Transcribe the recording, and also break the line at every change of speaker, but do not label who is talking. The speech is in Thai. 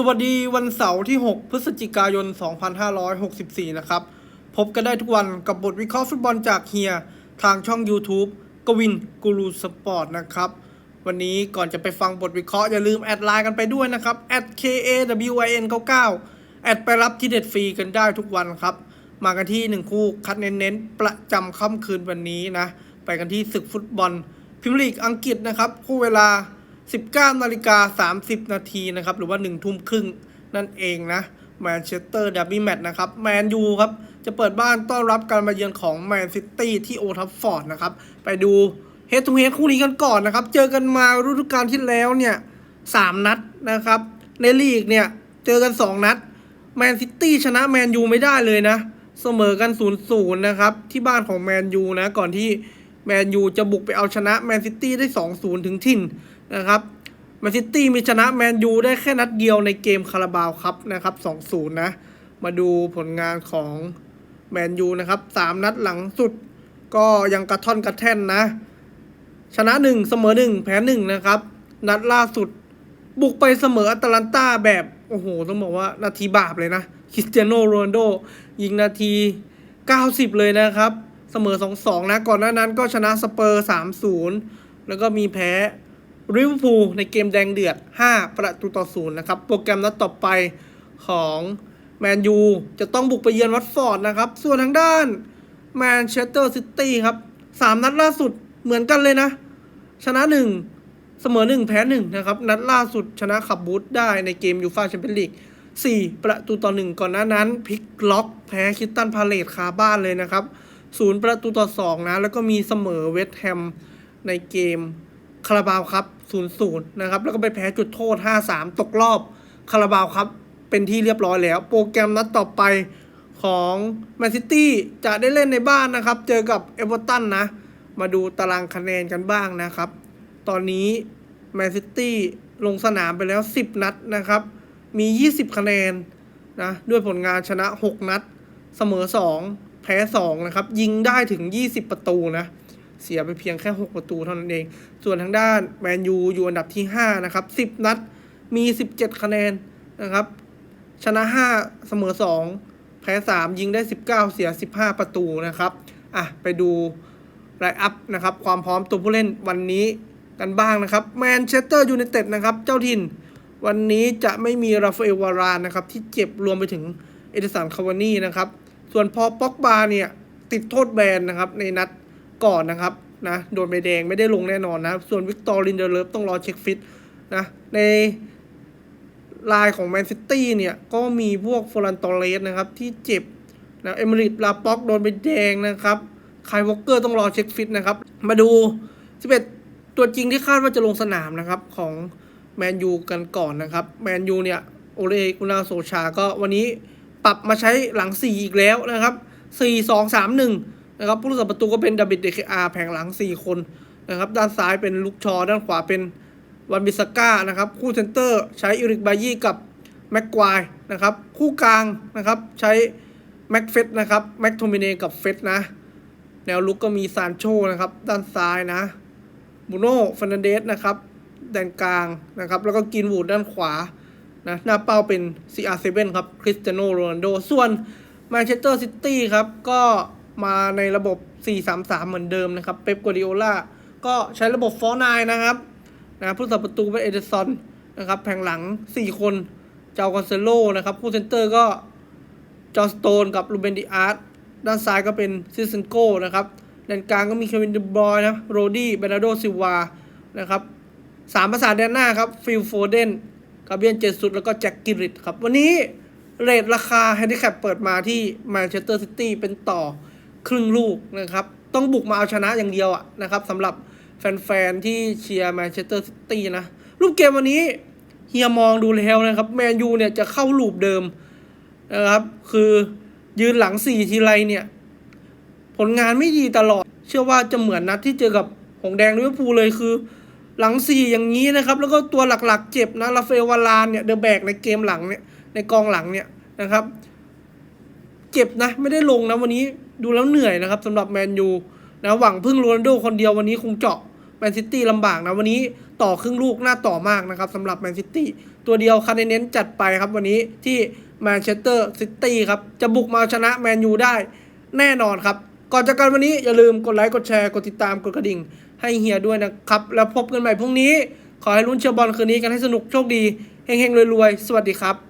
สวัสดีวันเสาร์ที่ 6 พฤศจิกายน 2564 นะครับ พบกันได้ทุกวันกับบทวิเคราะห์ฟุตบอลจากเฮีย ทางช่อง YouTube กวินกูรูสปอร์ตนะครับ วันนี้ก่อนจะไปฟังบทวิเคราะห์อย่าลืมแอดไลน์กันไปด้วยนะครับ @kawin 99 แอดไปรับที่เด็ดฟรีกันได้ทุกวันครับ มากันที่ 1 คู่คัดเน้นๆ ประจำค่ำคืนวันนี้นะ ไปกันที่ศึกฟุตบอลพรีเมียร์ลีกอังกฤษนะครับคู่เวลา 19นาฬิกา30 นาทีนะครับ หรือว่า 1 ทุ่มครึ่งนั่นเองนะแมนเชสเตอร์ดับบี้แมตช์นะครับแมนยูครับ จะเปิดบ้านต้อนรับการมาเยือนของแมนซิตี้ที่โอทัฟฟอร์ดนะครับ ไปดูเฮดทูเฮดคู่นี้กันก่อนนะครับ เจอกันมาฤดูกาลที่แล้วเนี่ยสามนัดนะครับ ในลีกเนี่ย เจอกัน 2 นัดแมนซิตี้ชนะแมนยูไม่ได้เลยนะ เสมอกัน0ูนย์นะครับ ที่บ้านของแมนยูนะ ก่อนที่แมนยูจะบุกไปเอาชนะแมนซิตี้ได้2-0ถึงถิ่น นะครับแมนซิตี้มีชนะแมนยูได้แค่นัดเดียวในเกมคาราบาวครับนะครับ2-0 นะ มาดูผลงานของแมนยูนะครับ3นัดหลังสุดก็ยังกระท่อนกระแท่นนะ ชนะ 1 เสมอ 1 แพ้ 1 นะครับ นัดล่าสุด บุกไปเสมออัตแลนตาแบบ โอ้โห ต้องบอกว่านาทีบาปเลยนะคริสเตียโนโรนโด ยิงนาที 90 เลยนะครับ เสมอ 2-2 นะ ก่อนหน้านั้นก็ชนะสเปอร์ 3-0 แล้วก็มีแพ้ ริเวอร์พูลในเกมแดงเดือด 5 ประตูต่อ0นย์นะครับ โปรแกรมนัดต่อไปของแมนยูจะต้องบุกไปเยือนวัตฟอร์ดนะครับ ส่วนทางด้านแมนเชสเตอร์ซิตี้ครับ3นัดล่าสุดเหมือนกันเลยนะ ชนะ1เสมอ1แพ้1นะครับ นัดล่าสุดชนะขับบูธได้ในเกมยูฟ่าแชมเปี้ยนลีก4ประตูต่อ1ก่อนหน้านั้นพลิกล็อกแพ้คิตตันพาเลตคาบ้านเลยนะครับ0ประตูต่อ2นะ แล้วก็มีเสมอเวสต์แฮมในเกม คาราบาวครับ0-0นะครับ แล้วก็ไปแพ้จุดโทษ 5-3 ตกรอบคาราบาวครับเป็นที่เรียบร้อยแล้ว โปรแกรมนัดต่อไปของแมนซิตี้จะได้เล่นในบ้านนะครับ เจอกับเอเวอร์ตันนะ มาดูตารางคะแนนกันบ้างนะครับ ตอนนี้แมนซิตี้ลงสนามไปแล้ว 10 นัดนะครับ มี 20 คะแนนนะด้วยผลงานชนะ 6 นัด เสมอ 2 แพ้ 2 นะครับ ยิงได้ถึง 20 ประตูนะ เสียไปเพียงแค่ 6 ประตูเท่านั้นเอง ส่วนทางด้านแมนยูอยู่อันดับที่ 5 นะครับ 10 นัดมี 17 คะแนนนะครับ ชนะ 5 เสมอ 2 แพ้ 3 ยิงได้ 19 เสีย 15 ประตูนะครับ อะ ไปดูไลอัพนะครับ ความพร้อมตัวผู้เล่นวันนี้กันบ้างนะครับแมนเชสเตอร์ยูไนเต็ดนะครับ เจ้าถิ่น วันนี้จะไม่มีราฟาเอลวารานนะครับ ที่เจ็บรวมไปถึงเอเดสันคาวานี่นะครับ ส่วนพอป็อกบาเนี่ย ติดโทษแบนนะครับ ในนัด ก่อนนะครับนะโดนใบแดงไม่ได้ลงแน่นอนนะส่วนวิกตอร์ลินเดอร์เลฟต้องรอเช็คฟิตนะในลายของแมนซิตี้เนี่ย ก็มีพวกฟอรันตอเรสนะครับ ที่เจ็บนะเอมิริตลาป็อกโดนใบแดงนะครับคายวอลเกอร์ต้องรอเช็คฟิตนะครับ มาดู 11 ตัวจริงที่คาดว่าจะลงสนามนะครับของแมนยูกันก่อนนะครับแมนยูเนี่ยโอเลกุนาโซชาก็วันนี้ปรับมาใช้หลัง 4 อีกแล้วนะครับ 4 2 3 1 นะครับผู้รักษาประตูก็เป็นดาบิดเดคอาแผงหลัง 4 คนนะครับด้านซ้ายเป็นลุกชอ ด้านขวาเป็นวันบิสก้านะครับคู่เซนเตอร์ใช้อิริกบายี่กับแม็กควายนะครับคู่กลางนะครับใช้แม็กเฟสนะครับแม็กโทมิเนกับเฟสนะแนวลุกก็มีซานโชนะครับด้านซ้ายนะบูโน่ฟ e นเดสนะครับแดนกลางนะครับแล้วก็กินวูดด้านขวานะหน้าเป้าเป็น CR7 ครับคริสเตียโนโรนัลโดส่วนแมนเชสเตอร์ซิตี้ครับก็ มาในระบบ 4-3-3 เหมือนเดิมนะครับ เป๊ปกัวดิโอลาก็ใช้ระบบฟอร์นายนะครับนะผู้สับประตูเป็นเอเดซอนนะครับแผงหลัง 4 คนเจ้ากอนเซโลนะครับคู่เซนเตอร์ก็จอร์สโตนกับลูเบนดิอาร์ตด้านซ้ายก็เป็นซิสเซนโกนะครับแดนกลางก็มีเควินเดบรอยนะโรดี้เบนาโดซิลวานะครับสามประสาแดนหน้าครับฟิลโฟเดนกาเบียนเจสุดแล้วก็แจ็คกิริตครับ วันนี้เรทราคาแฮนดิแคปเปิดมาที่แมนเชสเตอร์ซิตี้เป็นต่อ ครึ่งลูกนะครับ ต้องบุกมาเอาชนะอย่างเดียวอะนะครับสำหรับแฟนๆ ที่เชียร์แมนเชสเตอร์ซิตี้นะ รูปเกมวันนี้เฮียมองดูแล้วนะครับแมนยูเนี่ยจะเข้าลูปเดิมนะครับ คือยืนหลังสี่ทีไรเนี่ย ผลงานไม่ดีตลอด เชื่อว่าจะเหมือนนัดที่เจอกับหงแดงลิเวอร์พูลเลยคือ หลังสี่อย่างนี้นะครับ แล้วก็ตัวหลักๆ เจ็บนะราเอลวารานเนี่ยเดอะแบกในเกมหลังเนี่ยในกองหลังเนี่ยนะครับ เจ็บนะไม่ได้ลงนะวันนี้ ดูแล้วเหนื่อยนะครับสำหรับแมนยูนะหวังพึ่งโรนัลโดคนเดียววันนี้คงเจาะแมนซิตี้ลำบากนะวันนี้ต่อครึ่งลูกหน้าต่อมากนะครับสำหรับแมนซิตี้ตัวเดียวคะแนเน้นจัดไปครับวันนี้ที่แมนเชสเตอร์ซิตี้ครับจะบุกมาเอาชนะแมนยูได้แน่นอนครับ ก่อนจากกันวันนี้อย่าลืมกดไลค์กดแชร์กดติดตามกดกระดิ่ง ให้เฮียด้วยนะครับ แล้วพบกันใหม่พรุ่งนี้ ขอให้ลุ้นเชียร์บอลคืนนี้กันให้สนุกโชคดีเฮงๆรวยๆสวัสดีครับ